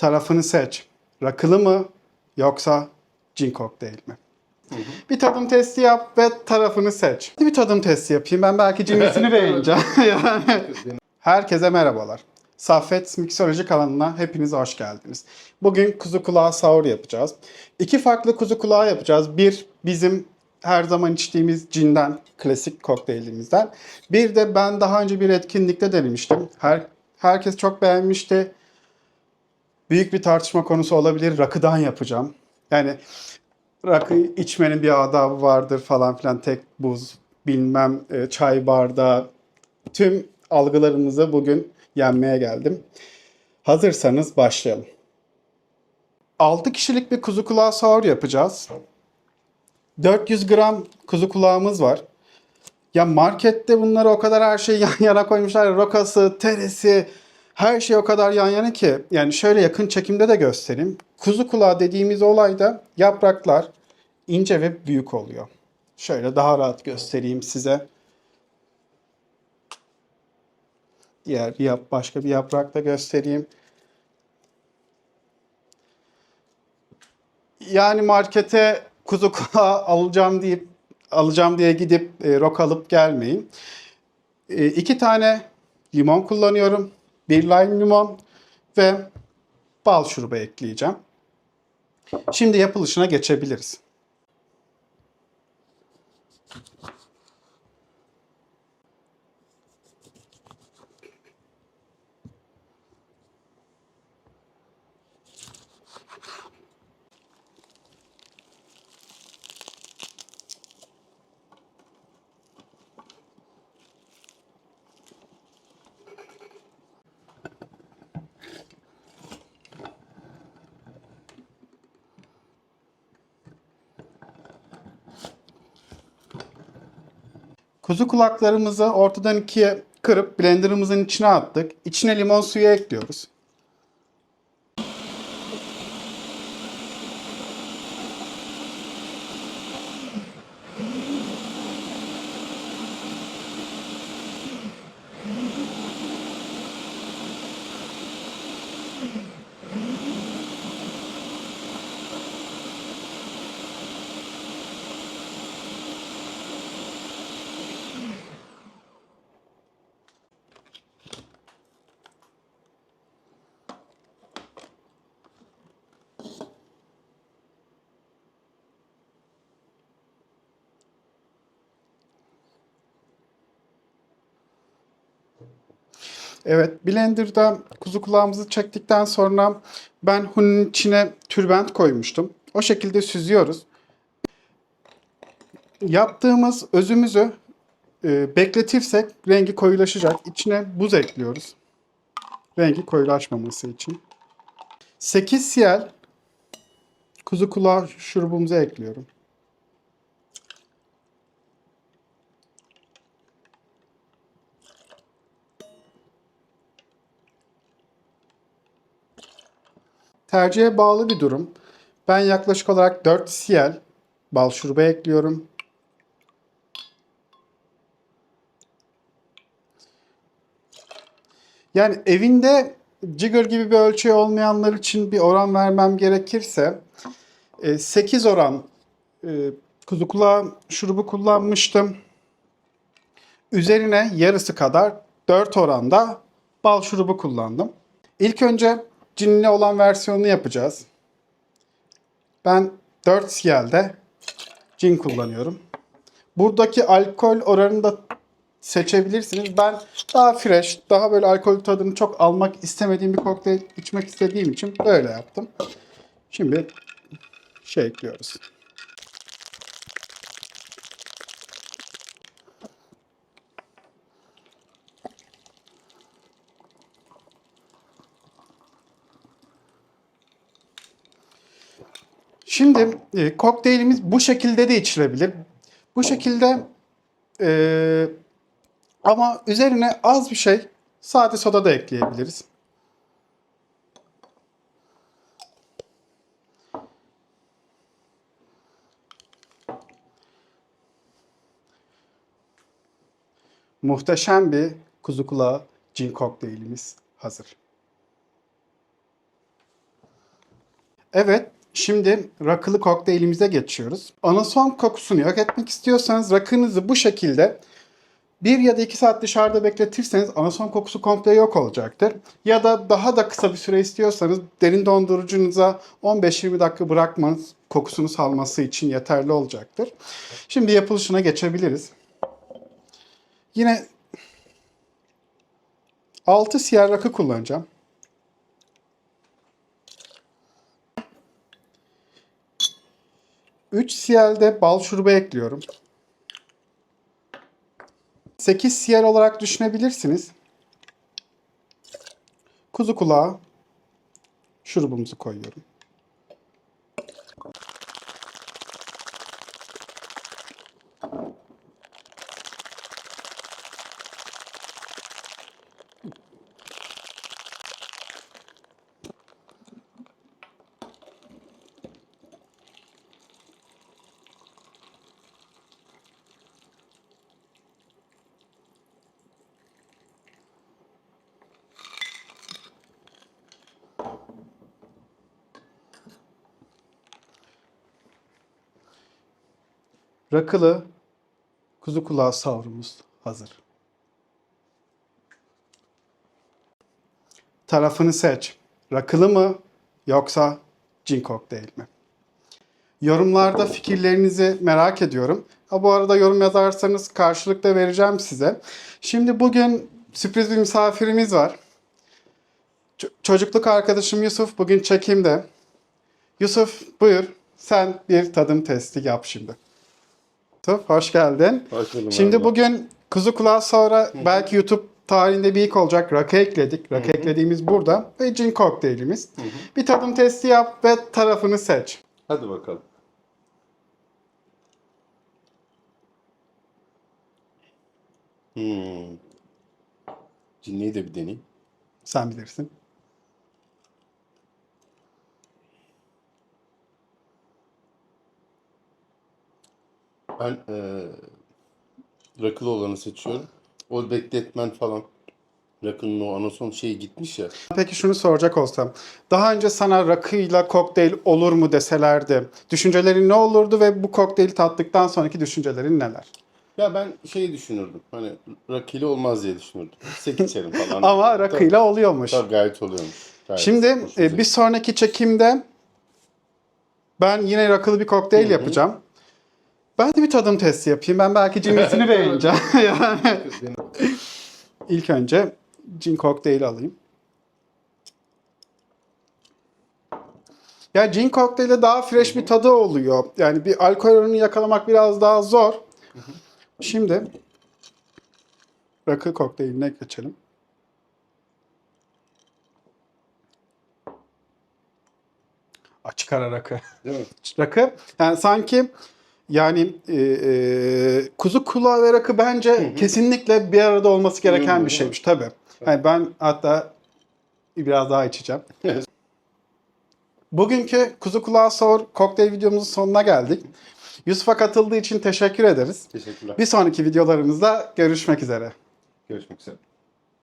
Tarafını seç. Rakılı mı yoksa cin kokteyl mi? Bir tadım testi yap ve tarafını seç. Bir tadım testi yapayım. Ben belki cinsini beğeneceğim. yani. Herkese merhabalar. Saffet Miksoloji kanalına hepiniz hoş geldiniz. Bugün kuzu kulağı sahur yapacağız. İki farklı kuzu kulağı yapacağız. Bir bizim her zaman içtiğimiz cinden, klasik kokteylimizden. Bir de ben daha önce bir etkinlikte denemiştim. Her, herkes çok beğenmişti. Büyük bir tartışma konusu olabilir. Rakıdan yapacağım. Yani rakı içmenin bir adabı vardır falan filan. Tek buz, bilmem e, çay bardağı. Tüm algılarınızı bugün yenmeye geldim. Hazırsanız başlayalım. 6 kişilik bir kuzu kulağı sahur yapacağız. 400 gram kuzu kulağımız var. Ya markette bunları o kadar her şeyi yan yana koymuşlar. Rokası, teresi, her şey o kadar yan yana ki. Yani şöyle yakın çekimde de göstereyim. Kuzu kulağı dediğimiz olayda yapraklar ince ve büyük oluyor. Şöyle daha rahat göstereyim size. Diğer bir yap, başka bir yaprak da göstereyim. Yani markete kuzu kulağı alacağım deyip alacağım diye gidip e, rok alıp gelmeyin. E, iki tane limon kullanıyorum. Bir lime limon ve bal şurubu ekleyeceğim. Şimdi yapılışına geçebiliriz. Kuzu kulaklarımızı ortadan ikiye kırıp blenderımızın içine attık. İçine limon suyu ekliyoruz. Evet, blenderda kuzu kulağımızı çektikten sonra ben hunun içine türbent koymuştum. O şekilde süzüyoruz. Yaptığımız özümüzü e, bekletirsek rengi koyulaşacak. İçine buz ekliyoruz. Rengi koyulaşmaması için. 8 siyel kuzu kulağı şurubumuzu ekliyorum. Tercihe bağlı bir durum. Ben yaklaşık olarak 4 cl bal şurubu ekliyorum. Yani evinde cigger gibi bir ölçü olmayanlar için bir oran vermem gerekirse 8 oran e, kuzu kulağı şurubu kullanmıştım. Üzerine yarısı kadar 4 oranda bal şurubu kullandım. İlk önce cinli olan versiyonunu yapacağız. Ben 4 CL'de cin kullanıyorum. Buradaki alkol oranını da seçebilirsiniz. Ben daha fresh, daha böyle alkol tadını çok almak istemediğim bir kokteyl içmek istediğim için böyle yaptım. Şimdi şey ekliyoruz. Şimdi e, kokteylimiz bu şekilde de içilebilir. Bu şekilde e, ama üzerine az bir şey sade soda da ekleyebiliriz. Muhteşem bir kuzu kulağı cin kokteylimiz hazır. Evet, şimdi rakılı kokteylimize geçiyoruz. Anason kokusunu yok etmek istiyorsanız rakınızı bu şekilde 1 ya da 2 saat dışarıda bekletirseniz anason kokusu komple yok olacaktır. Ya da daha da kısa bir süre istiyorsanız derin dondurucunuza 15-20 dakika bırakmanız kokusunu salması için yeterli olacaktır. Şimdi yapılışına geçebiliriz. Yine 6 siyah rakı kullanacağım. Üç CL'de bal şurubu ekliyorum. 8 CL olarak düşünebilirsiniz. Kuzu kulağı şurubumuzu koyuyorum. Rakılı kuzu kulağı savrumuz hazır. Tarafını seç. Rakılı mı yoksa cin kokteyl mi? Yorumlarda fikirlerinizi merak ediyorum. Ha, bu arada yorum yazarsanız karşılıkta vereceğim size. Şimdi bugün sürpriz bir misafirimiz var. Ç- çocukluk arkadaşım Yusuf bugün çekimde. Yusuf buyur sen bir tadım testi yap şimdi. Yusuf hoş geldin. Hoş buldum Şimdi abi. bugün kuzu kulağı sonra belki YouTube tarihinde bir ilk olacak rakı ekledik. Rakı eklediğimiz burada ve cin kokteylimiz. Bir tadım testi yap ve tarafını seç. Hadi bakalım. Hmm. Cinliği de bir deneyeyim. Sen bilirsin. Ben eee rakılı olanı seçiyorum. O bekletmen falan. Rakının o anason şeyi gitmiş ya. Peki şunu soracak olsam. Daha önce sana rakıyla kokteyl olur mu deselerdi. Düşüncelerin ne olurdu ve bu kokteyli tattıktan sonraki düşüncelerin neler? Ya ben şeyi düşünürdüm. Hani rakıyla olmaz diye düşünürdüm. Sek içerim falan. Ama rakıyla oluyormuş. Tabii gayet oluyormuş. Gayet Şimdi e, bir sonraki çekimde ben yine rakılı bir kokteyl yapacağım. Ben de bir tadım testi yapayım. Ben belki cinsini beğeneceğim. yani ilk önce cin kokteyli alayım. Ya cin kokteyli daha fresh bir tadı oluyor. Yani bir alkol oranını yakalamak biraz daha zor. Şimdi rakı kokteyline geçelim. Açık ara rakı. Değil mi? rakı. Yani sanki yani e, e, kuzu kulağı ve rakı bence kesinlikle bir arada olması gereken Uyumlu, bir şeymiş tabii. Yani ben hatta biraz daha içeceğim. Bugünkü kuzu kulağı sor kokteyl videomuzun sonuna geldik. Yusuf'a katıldığı için teşekkür ederiz. Teşekkürler. Bir sonraki videolarımızda görüşmek üzere. Görüşmek üzere.